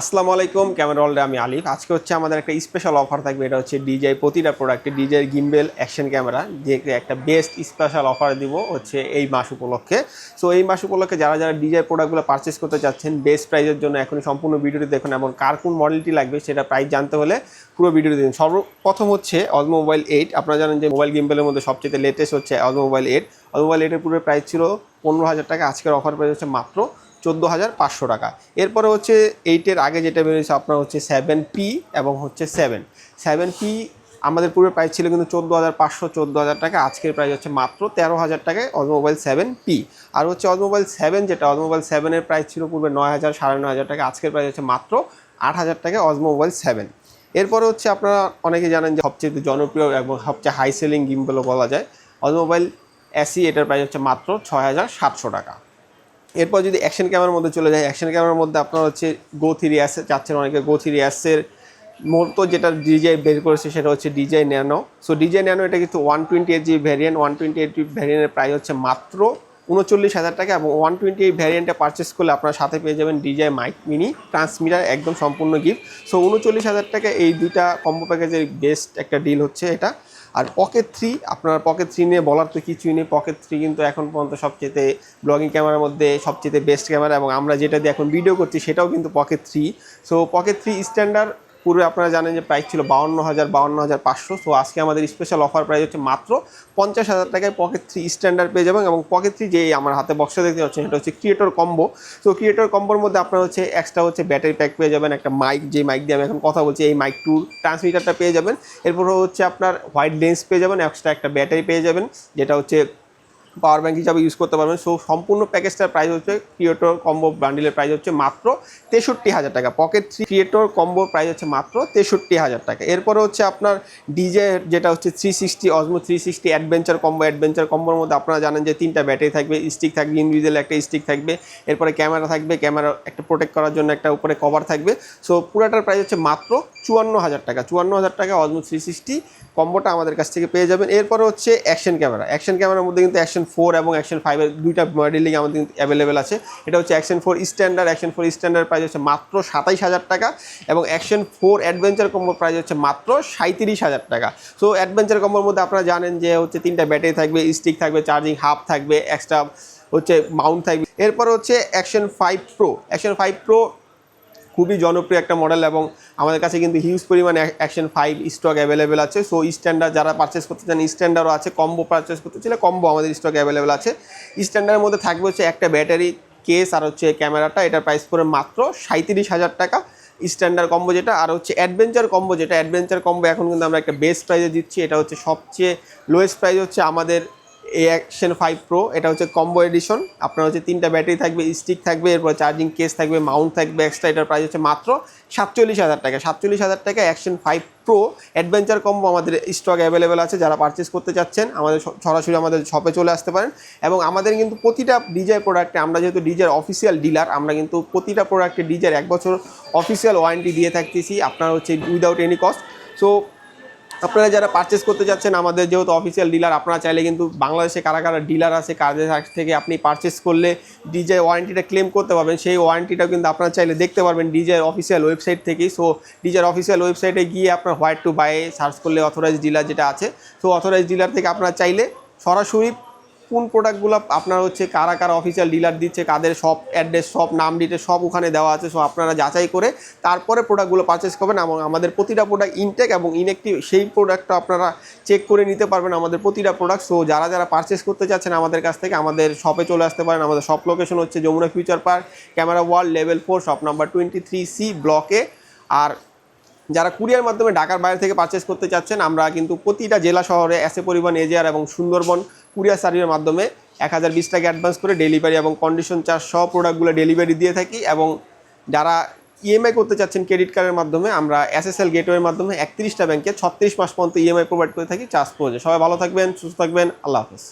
আসসালামু আলাইকুম, ক্যামেরা অলরে আমি আলিফ। আজকে হচ্ছে আমাদের একটা স্পেশাল অফার থাকবে, এটা হচ্ছে ডিজাই প্রতিটা প্রোডাক্টে ডিজাই গিম্বেল অ্যাকশন ক্যামেরা যে একটা বেস্ট স্পেশাল অফার দিব হচ্ছে এই মাস উপলক্ষে। সো এই মাস উপলক্ষে যারা যারা ডিজাই প্রোডাক্টগুলো পারচেস করতে চাচ্ছেন বেস্ট প্রাইজের জন্য এখন সম্পূর্ণ ভিডিওটি দেখুন এবং কার কোন মডেলটি লাগবে সেটা প্রাইস জানতে হলে পুরো ভিডিওটি দিন সর্বপ্রথম হচ্ছে অজমো মোবাইল এইট আপনারা জানেন যে মোবাইল গিম্বেলের মধ্যে সবচেয়ে লেটেস্ট হচ্ছে Osmo mobile eight Osmo mobile এইটের পুরো প্রাইস ছিল পনেরো হাজার টাকা আজকের অফার প্রাইস হচ্ছে মাত্র চোদ্দ হাজার পাঁচশো টাকা। এরপরে হচ্ছে এইটের আগে যেটা বেরিয়েছে আপনার হচ্ছে সেভেন পি এবং হচ্ছে সেভেন সেভেন পি আমাদের পূর্বে প্রাইস ছিল কিন্তু চোদ্দ হাজার পাঁচশো, চোদ্দ হাজার টাকা। আজকের প্রাইস হচ্ছে মাত্র তেরো হাজার টাকায় অজমোবাইল সেভেন পি আর হচ্ছে অজমোবাইল সেভেন যেটা অজমোবাইল সেভেনের প্রাইস ছিল পূর্বে নয় হাজার, সাড়ে নয় হাজার টাকা। আজকের প্রাইস হচ্ছে মাত্র আট হাজার টাকায় অজমোবাইল সেভেন এরপরে হচ্ছে আপনারা অনেকে জানেন যে সবচেয়ে জনপ্রিয় এবং সবচেয়ে হাই সেলিং গিমগুলো বলা যায় অজমোবাইল এসি, এটার প্রাইস হচ্ছে মাত্র ছয় হাজার সাতশো টাকা। এরপর যদি অ্যাকশন ক্যামেরার মধ্যে চলে যায় অ্যাকশন ক্যামেরার মধ্যে আপনার হচ্ছে গো থ্রি অ্যাস চাচ্ছেন অনেকে। গো থ্রি অ্যাসের মূলত যেটা ডিজাই বের করেছে সেটা হচ্ছে DJI Nano so DJI Nano এটা কিন্তু one twenty eight G variant one twenty eight G ভ্যারিয়েন্টের price হচ্ছে মাত্র উনচল্লিশ হাজার টাকা এবং ওয়ান টোয়েন্টি এই ভ্যারিয়েন্টটা পারচেস করলে আপনার সাথে পেয়ে যাবেন ডিজাই মাইক মিনি ট্রান্সমিটার একদম সম্পূর্ণ গিফট সো উনচল্লিশ হাজার টাকা এই দুইটা কম্বো প্যাকেজের বেস্ট একটা ডিল হচ্ছে এটা। আর পকেট থ্রি আপনার পকেট থ্রি নিয়ে বলার তো কিছুই নেই। পকেট থ্রি কিন্তু এখন পর্যন্ত সবচেয়ে ব্লগিং ক্যামেরার মধ্যে সবচেয়ে বেস্ট ক্যামেরা এবং আমরা যেটা দিয়ে এখন ভিডিও করছি সেটাও কিন্তু Pocket three so Pocket three standard পূর্বে আপনারা জানেন যে প্রাইস ছিল বাউন্ন হাজার বাউন্ন হাজার পাঁচশো। সো আজকে আমাদের স্পেশাল অফার প্রাইস হচ্ছে মাত্র পঞ্চাশ হাজার টাকায় পকেট থ্রি স্ট্যান্ডার্ড পেয়ে যাবেন এবং পকেট থ্রি যে আমার হাতে বক্সে দেখতে পাচ্ছেন এটা হচ্ছে ক্রিয়েটর কম্বো সো ক্রিয়েটর কম্বোর মধ্যে আপনার হচ্ছে এক্সট্রা হচ্ছে ব্যাটারি প্যাক পেয়ে যাবেন, একটা মাইক যে মাইক দিয়ে আমি এখন কথা বলছি, এই মাইক টু ট্রান্সমিটারটা পেয়ে যাবেন। এরপর হচ্ছে আপনার হোয়াইট লেন্স পেয়ে যাবেন এক্সট্রা একটা ব্যাটারি পেয়ে যাবেন, যেটা হচ্ছে পাওয়ার ব্যাঙ্ক হিসাবে ইউজ করতে পারবেন। সো সম্পূর্ণ প্যাকেজটার প্রাইস হচ্ছে ক্রিয়েটর কম্বো বান্ডিলের প্রাইস হচ্ছে মাত্র তেষট্টি হাজার টাকা। পকেট থ্রি ক্রিয়েটর কম্বোর প্রাইস হচ্ছে মাত্র তেষট্টি হাজার টাকা। এরপরে হচ্ছে আপনার ডিজে যেটা হচ্ছে three sixty Osmo three sixty adventure combo adventure কম্বোর মধ্যে আপনারা জানেন যে তিনটা ব্যাটারি থাকবে। স্টিক থাকবে ইন্ডিভিজুয়াল একটা স্টিক থাকবে। এরপরে ক্যামেরা থাকবে ক্যামেরা একটা প্রোটেক্ট করার জন্য একটা উপরে কভার থাকবে। সো পুরাটার প্রাইস হচ্ছে মাত্র চুয়ান্ন হাজার টাকা। চুয়ান্ন হাজার টাকা অজমো থ্রি সিক্সটি কম্বোটা আমাদের কাছ থেকে পেয়ে যাবেন। এরপরে হচ্ছে অ্যাকশন ক্যামেরা অ্যাকশন ক্যামেরার মধ্যে কিন্তু অ্যাকশন ফোর এবং অ্যাকশন ফাইভের দুইটা মডেলিং আমাদের অ্যাভেলেবেল আছে। এটা হচ্ছে action four standard action four standard price হচ্ছে মাত্র সাতাইশ হাজার টাকা এবং অ্যাকশন ফোর অ্যাডভেঞ্চার কম্বোর প্রাইস হচ্ছে মাত্র সাঁত্রিশ হাজার টাকা। সো অ্যাডভেঞ্চার কম্বোর মধ্যে আপনারা জানেন যে হচ্ছে তিনটা ব্যাটারি থাকবে স্টিক থাকবে চার্জিং হাফ থাকবে এক্সট্রা হচ্ছে মাউন্ট থাকবে। এরপর হচ্ছে action five pro action five pro খুবই জনপ্রিয় একটা মডেল এবং আমাদের কাছে কিন্তু হিউজ পরিমাণে অ্যাকশন ফাইভ স্টক অ্যাভেলেবেল আছে। সো স্ট্যান্ডার্ড যারা পারচেস করতে চান স্ট্যান্ডার্ডও আছে। কম্বো পারচেস করতে চাইলে কম্বো আমাদের স্টক অ্যাভেলেবেল আছে। স্ট্যান্ডার্ডের মধ্যে থাকবে হচ্ছে একটা ব্যাটারি কেস আর হচ্ছে ক্যামেরাটা এটার প্রাইস পড়ে মাত্র সাঁত্রিশ হাজার টাকা। স্ট্যান্ডার্ড কম্বো যেটা আর হচ্ছে অ্যাডভেঞ্চার কম্বো যেটা। অ্যাডভেঞ্চার কম্বো এখন কিন্তু আমরা একটা বেস্ট প্রাইজে দিচ্ছি। এটা হচ্ছে সবচেয়ে লোয়েস্ট প্রাইস হচ্ছে আমাদের এই অ্যাকশন ফাইভ প্রো এটা হচ্ছে কম্বো এডিশন আপনার হচ্ছে তিনটা ব্যাটারি থাকবে স্টিক থাকবে, এরপর চার্জিং কেস থাকবে মাউন্ট থাকবে এক্সট্রা এটার প্রাইস হচ্ছে মাত্র সাতচল্লিশ হাজার টাকা। সাতচল্লিশ হাজার টাকা action five pro adventure combo আমাদের স্টক অ্যাভেলেবেল আছে। যারা পারচেস করতে চাচ্ছেন, আমাদের সরাসরি আমাদের শপে চলে আসতে পারেন। এবং আমাদের কিন্তু প্রতিটা ডিজাই প্রোডাক্টে আমরা যেহেতু ডিজার অফিসিয়াল ডিলার আমরা কিন্তু প্রতিটা প্রোডাক্টে ডিজার এক বছর অফিসিয়াল ওয়ারেন্টি দিয়ে থাকতেছি। আপনার হচ্ছে উইদাউট এনি কস্ট সো আপনারা যারা পারচেস করতে যাচ্ছেন, আমাদের যেহেতু অফিসিয়াল ডিলার আপনারা চাইলে কিন্তু বাংলাদেশে কারা কারা ডিলার আছে কাছ থেকে আপনি পারচেস করলে ডিজে ওয়ারেন্টিটা ক্লেম করতে পারবেন। সেই ওয়ারেন্টিটাও কিন্তু আপনারা চাইলে দেখতে পারবেন ডিজের অফিসিয়াল ওয়েবসাইট থেকেই সো ডিজের অফিসিয়াল ওয়েবসাইটে গিয়ে আপনার হোয়াইট টু বাই সার্চ করলে অথরাইজ ডিলার যেটা আছে। সো অথরাইজ ডিলার থেকে আপনারা চাইলে সরাসরি কোন প্রোডাক্টগুলো আপনার হচ্ছে কারা কারা অফিসিয়াল ডিলার দিচ্ছে, কাদের সব অ্যাড্রেস সব নাম ডিটেল সব ওখানে দেওয়া আছে সো আপনারা যাচাই করে তারপরে প্রোডাক্টগুলো পারচেস করবেন এবং আমাদের প্রতিটা প্রোডাক্ট ইনটেক এবং ইনএক্টিভ সেই প্রোডাক্টটা আপনারা চেক করে নিতে পারবেন আমাদের প্রতিটা প্রোডাক্ট সো যারা যারা পারচেস করতে চাচ্ছেন আমাদের কাছ থেকে আমাদের শপে চলে আসতে পারেন, আমাদের শপ লোকেশন হচ্ছে Jamuna Future Park camera wall level four shop number twenty three C ব্লকে আর যারা কুরিয়ার মাধ্যমে ঢাকার বাইরে থেকে পারচেস করতে চাচ্ছেন, আমরা কিন্তু প্রতিটা জেলা শহরে এসে পরিবহন, এজিআর এবং সুন্দরবন কুরিয়ার সার্ভিসের মাধ্যমে এক হাজার বিশ টাকা অ্যাডভান্স করে ডেলিভারি এবং কন্ডিশন চার্জ সহ প্রোডাক্টগুলো ডেলিভারি দিয়ে থাকি এবং যারা ইএমআই করতে চাচ্ছেন ক্রেডিট কার্ডের মাধ্যমে, আমরা এসএসএল গেটওয়ের মাধ্যমে একত্রিশটা ব্যাংকে ছত্রিশ মাস পর্যন্ত ইএমআই প্রোভাইড করে থাকি চার্জ প্রয়োজন। সবাই ভালো থাকবেন, সুস্থ থাকবেন, আল্লাহ হাফেজ।